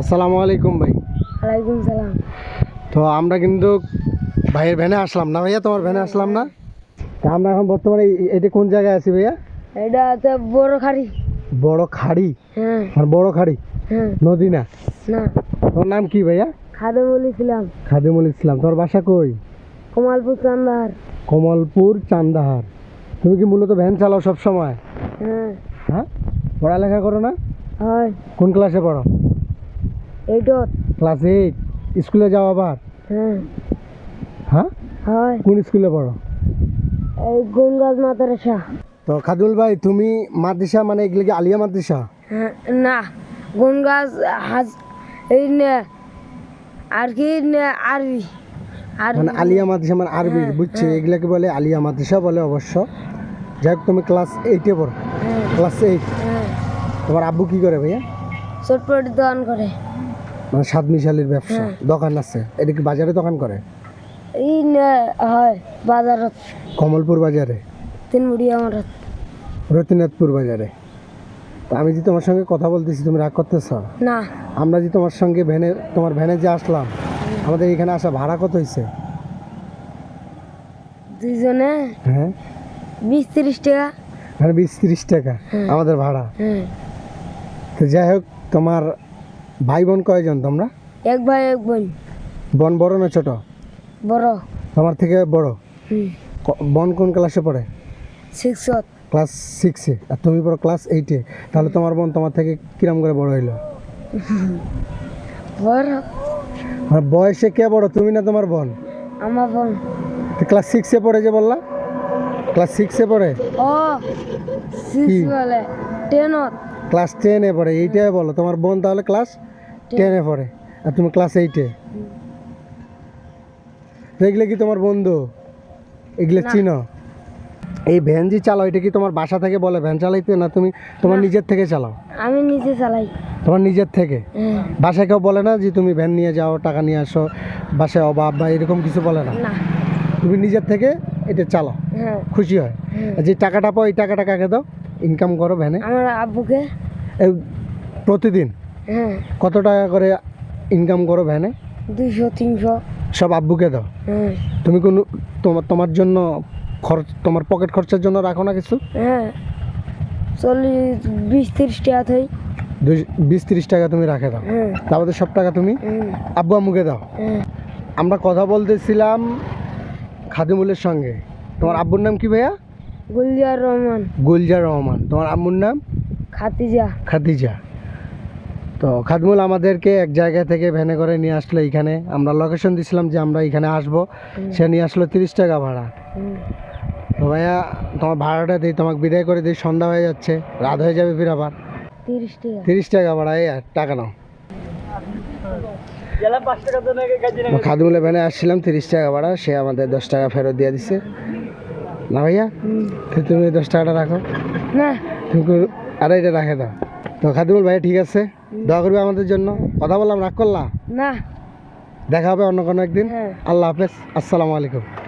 আসসালামু আলাইকুম ভাই। ওয়ালাইকুম সালাম। তো আমরা কিন্তু ভাইয়ের ভ্যানে আসলাম না ভাইয়া? তোমার ভ্যানে আসলাম না? তা আমরা এখন বর্তমানে এটা কোন জায়গায় আছি ভাইয়া? এটা হচ্ছে বড় খাড়ি। বড় খাড়ি? হ্যাঁ। আর বড় খাড়ি? হ্যাঁ। নদী না? না। তোর নাম কি ভাইয়া? খাদে বলেছিলাম খাদিমুল ইসলাম। তোর বাসা কই? কমালপুর চান্দার কমলপুর চান্দাহার। তুমি কি মূলত ভ্যান চালাও সব সময় হ্যাঁ। হ্যাঁ? পড়ালেখা করো না? হয়। কোন ক্লাসে পড়ো? এইটত। Class eight. স্কুলে যাও আবার? হ্যাঁ। হ্যাঁ? হয়। কোন স্কুলে পড়ো? এই গঙ্গাজ মাদ্রাসা। তো খাদুল ভাই তুমি মাদ্রাসা মানে এগুলো কি আলিয়া মাদ্রাসা? হ্যাঁ না। গঙ্গাজ হাজ এই আর কি আরবি। আর মানে আলিয়া মাদ্রাসা মানে আরবি বুঝছি? এগুলাকে বলে আলিয়া মাদ্রাসা বলে অবশ্য। যাই তুমি ক্লাস এইটে পড়ো। হ্যাঁ। ক্লাস এইট হ্যাঁ। তোমার আব্বু কি করে ভাইয়া? চটপটি দোকান করে। মানে সাত মিশালির ব্যবসা দোকান আছে এটা কি বাজারে দোকান করে? এই হয় বাজারত। কমলপুর বাজারে? তিন আমার রতিনাথপুর বাজারে? তো আমি যে তোমার সঙ্গে কথা বলতেছি তুমি রাগ করতেছ? না। আমরা যে তোমার সঙ্গে ভ্যানে তোমার ভ্যানে যে আসলাম আমাদের এখানে আসা ভাড়া কত হয়েছে দুইজনে? হ্যাঁ। বিশ তিরিশ টাকা। মানে বিশ তিরিশ টাকা আমাদের ভাড়া। হ্যাঁ। তো যাই হোক তোমার ভাই বোন কয়জন তোমরা? এক ভাই এক বোন। বোন বড় না ছোট? বড়। তোমার থেকে বড়? হুম। বোন কোন ক্লাসে পড়ে? সিক্সত ক্লাস সিক্সে আর তুমি পড়ো ক্লাস এইটে তাহলে তোমার বোন তোমার থেকে কিরম করে বড় হইল? বড়। আর বয়সে কে বড় তুমি না তোমার বোন? আমার বোন। ক্লাস সিক্সে পড়ে যে বললা? ক্লাস সিক্সে পড়ে? ও সিক্স বলে। টেনত ক্লাস টেনে পড়ে এইটাই বলো তোমার বোন তাহলে ক্লাস টেনে পড়ে আর তুমি ক্লাস এইটে এগুলো কি তোমার বন্ধু? এগুলো চিনো? এই ভ্যান যে চালাও এটা কি তোমার বাসা থেকে বলে ভ্যান চালাইতে না তুমি তোমার নিজের থেকে চালাও? আমি নিজে চালাই। তোমার নিজের থেকে? হ্যাঁ। বাসায় কেউ বলে না যে তুমি ভ্যান নিয়ে যাও টাকা নিয়ে আসো বাসায় অভাব বা এরকম কিছু বলে না? তুমি নিজের থেকে এটা চালাও হ্যাঁ। খুশি হয়। হ্যাঁ। যে টাকাটা পাও এই টাকাটা কাকে দাও? ইনকাম করো ভ্যানে? আমার আব্বুকে। প্রতিদিন? হ্যাঁ। কত টাকা করে ইনকাম করো ভ্যানে? দুইশো তিনশো। সব আব্বুকে দাও? হ্যাঁ। তুমি কোনো তোমার তোমার জন্য খরচ তোমার পকেট খরচার জন্য রাখো না কিছু? হ্যাঁ। চল্লিশ বিশ তিরিশ টাকা থাই। দুই বিশ তিরিশ টাকা তুমি রাখে দাও। হ্যাঁ। তারপরে সব টাকা তুমি আব্বু আম্মুকে দাও। আমরা কথা বলতেছিলাম খাদিমুলের সঙ্গে। তোমার আব্বুর নাম কি ভাইয়া? গুলজার রহমান। গুলজার রহমান। তোমার আম্মুর নাম? খাতিজা খাদিজা। তো খাদমুল আমাদেরকে এক জায়গা থেকে ভ্যানে করে নিয়ে আসলো এখানে। আমরা লোকেশন দিছিলাম যে আমরা এখানে আসব। সে নিয়ে আসলো তিরিশ টাকা ভাড়া। তো ভাইয়া তোমার ভাড়াটা দিই তোমাকে বিদায় করে দিই। সন্ধ্যা হয়ে যাচ্ছে। রাত হয়ে যাবে ফির আবার। তিরিশ টাকা। ভাড়া এই আর টাকা নাও। খাদমুলের ভ্যানে আসছিলাম তিরিশ টাকা ভাড়া। সে আমাদের দশ টাকা ফেরত দিয়ে দিছে। না ভাইয়া? তুমি দশ টাকাটা রাখো। না। তুমি এটা রাখে দাও। তো খাদিমুল ভাইয়া ঠিক আছে? দোয়া করবে আমাদের জন্য। কথা বললাম রাগ করলাম না। দেখা হবে অন্য কোনো একদিন। হ্যাঁ। আল্লাহ হাফেজ। আসসালামু আলাইকুম।